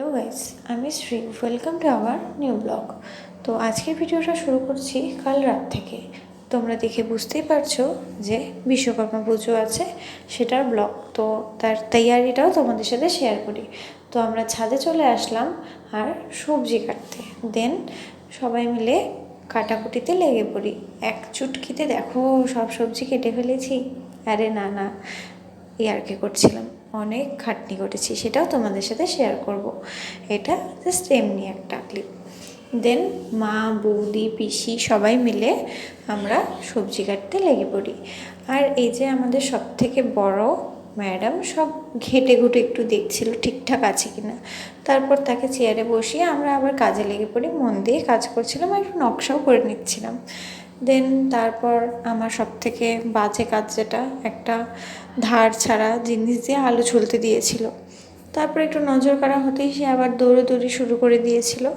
Hello guys, আমি Shri, welcome to our new blog. তো আজকের ভিডিওটা শুরু করছি কাল রাত থেকে। তোমরা দেখে বুঝতেই পারছ যে বিশ্বকর্মা পুজো আছে, সেটার ব্লগ। তো তার তৈয়ারিটাও তোমাদের সাথে শেয়ার করি। তো আমরা ছাদে চলে আসলাম আর সবজি কাটতে। দেন সবাই মিলে কাটাকুটিতে লেগে পড়ি। এক চুটকিতে দেখো সব সবজি কেটে ফেলেছি। আরে না না ইয়ার্কি করছিলাম। অনেক খাটনি করেছি, সেটাও তোমাদের সাথে শেয়ার করব। এটা জাস্ট এমনি একটা ক্লিপ দেন মা, বৌদি, পিসি সবাই মিলে আমরা সবজি কাটতে লেগে পড়ি। আর এই যে আমাদের সব থেকে বড় ম্যাডাম সব ঘেটে ঘুটে একটু দেখছিল ঠিকঠাক আছে কি না তারপর তাকে চেয়ারে বসিয়ে আমরা আবার কাজে লেগে পড়ি, মন দিয়ে কাজ করছিলাম আর একটু নকশাও করে নিচ্ছিলাম। দেন তারপর আমার সব থেকে বাজে কাজ যেটা, একটা ধার ছাড়া জিনিস দিয়ে আলু ছুলতে দিয়েছিল। তারপর একটু নজর করা হতেই সে আবার দৌড়োদৌড়ি শুরু করে দিয়েছিল।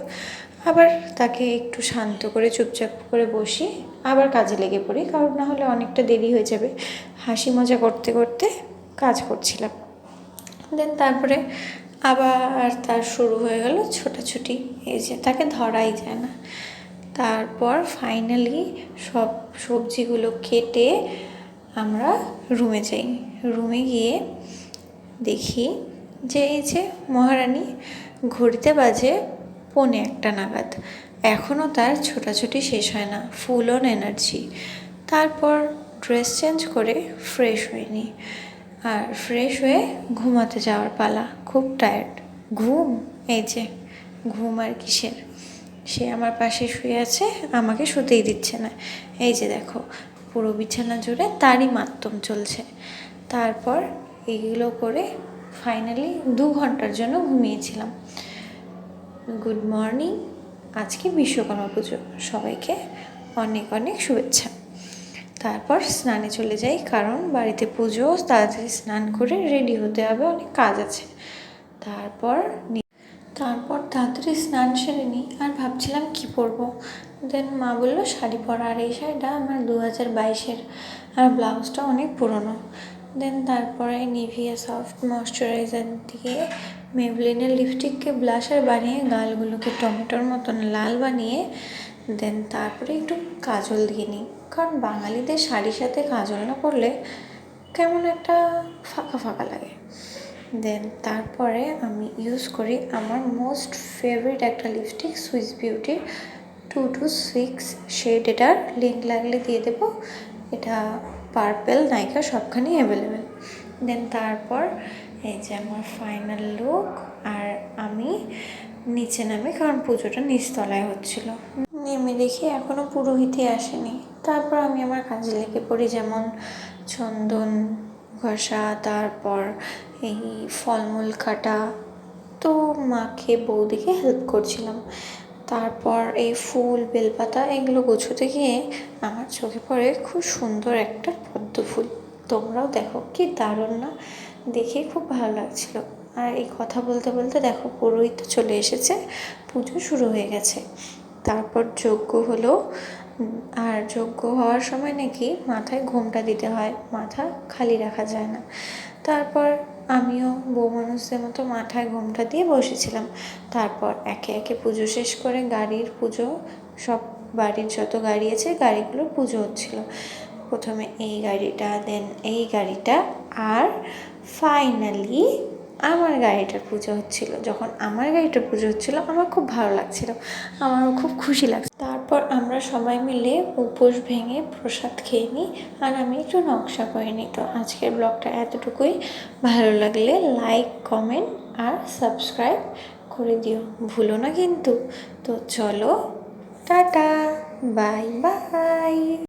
আবার তাকে একটু শান্ত করে, চুপচাপ করে বসি। আবার কাজে লেগে পড়ি, কারণ না হলে অনেকটা দেরি হয়ে যাবে। হাসি মজা করতে করতে কাজ করছিলাম। দেন তারপরে আবার তার শুরু হয়ে গেল ছোটাছুটি। এই যে, তাকে ধরাই যায় না। তারপর ফাইনালি সব সবজিগুলো কেটে আমরা রুমে যাই। রুমে গিয়ে দেখি যে এই যে মহারানী, ঘড়িতে বাজে পৌনে একটা নাগাদ। এখনও তার ছোটাছুটি শেষ হয় না ফুল অন এনার্জি তারপর ড্রেস চেঞ্জ করে ফ্রেশ হয়নি। আর ফ্রেশ হয়ে ঘুমাতে যাওয়ার পালা, খুব টায়ার্ড ঘুম? এই যে, ঘুম আর কিসের? সে আমার পাশে শুয়ে আছে, আমাকে শুতেই দিচ্ছে না। এই যে দেখো, পুরো বিছানা জুড়ে তারই মাধ্যম চলছে। তারপর এইগুলো করে ফাইনালি দু ঘণ্টার জন্য ঘুমিয়েছিলাম। গুড মর্নিং আজকে বিশ্বকর্মা পুজো। সবাইকে অনেক অনেক শুভেচ্ছা। তারপর স্নানে চলে যাই, কারণ বাড়িতে পুজো, তাড়াতাড়ি স্নান করে রেডি হতে হবে, অনেক কাজ আছে। তারপর তারপর তাড়াতাড়ি স্নান সেরে নিই আর ভাবছিলাম কি পরবো। দেন মা বলল, শাড়ি পরা। আর এই শাড়িটা আমার দু হাজার বাইশের। আর ব্লাউজটা অনেক পুরনো। দেন তারপরে নিভিয়া সফট ময়শ্চারাইজার দিয়ে মেবলিনের লিপস্টিককে ব্লাশার বানিয়ে গালগুলোকে টমেটোর মতন লাল বানিয়ে দেন তারপরে একটু কাজল দিয়ে নিই। কারণ বাঙালিদের শাড়ির সাথে কাজল না করলে কেমন একটা ফাঁকা ফাঁকা লাগে। দেন তারপরে আমি ইউজ করি আমার মোস্ট ফেভারিট একটা লিপস্টিক সুইস বিউটির টু টু সিক্স শেড এটার লিঙ্ক লাগলে দিয়ে দেবো। এটা পার্পেল নাইকা সবখানেই অ্যাভেলেবেল দেন তারপর এই যে আমার ফাইনাল লুক আর আমি নিচে নামি কারণ পুজোটা নিচতলায় হচ্ছিল। নেমে দেখি এখনও পুরোহিতই আসেনি। তারপর আমি আমার কাজে লেগে পড়ি যেমন চন্দন, ঘষা, তারপর এই ফলমূল কাটা, তো মাকে বৌদিকে হেল্প করছিলাম। তারপর এই ফুল, বেলপাতা এগুলো গোছাতে গিয়ে আমার চোখে পড়ে খুব সুন্দর একটা পদ্ম ফুল। তোমরাও দেখো, কি দারুণ না? দেখে খুব ভালো লাগছিল। আর এই কথা বলতে বলতে দেখো পুরোহিত চলে এসেছে, পুজো শুরু হয়ে গেছে। তারপর যজ্ঞ হলো। আর যজ্ঞ হওয়ার সময় নাকি মাথায় ঘোমটা দিতে হয়, মাথা খালি রাখা যায় না। তারপর আমিও বউ মানুষদের মতো মাথায় ঘোমটা দিয়ে বসেছিলাম। তারপর একে একে পুজো শেষ করে গাড়ির পুজো, সব বাড়ির যত গাড়ি আছে, গাড়িগুলোর পুজো হচ্ছিল। প্রথমে এই গাড়িটা দেন এই গাড়িটা, আর ফাইনালি আমার গাড়িটার পুজো হচ্ছিল। যখন আমার গাড়িটার পুজো হচ্ছিল, আমার খুব ভালো লাগছিল। আমারও খুব খুশি লাগছে। তারপর আমরা সবাই মিলে উপোস ভেঙে প্রসাদ খেয়ে নিই আর আমি একটু নকশা করে নিই। তো আজকের ব্লগটা এতটুকুই। ভালো লাগলে লাইক, কমেন্ট আর সাবস্ক্রাইব করে দিও। ভুলো না কিন্তু। তো চলো, টাটা, বাই বাই।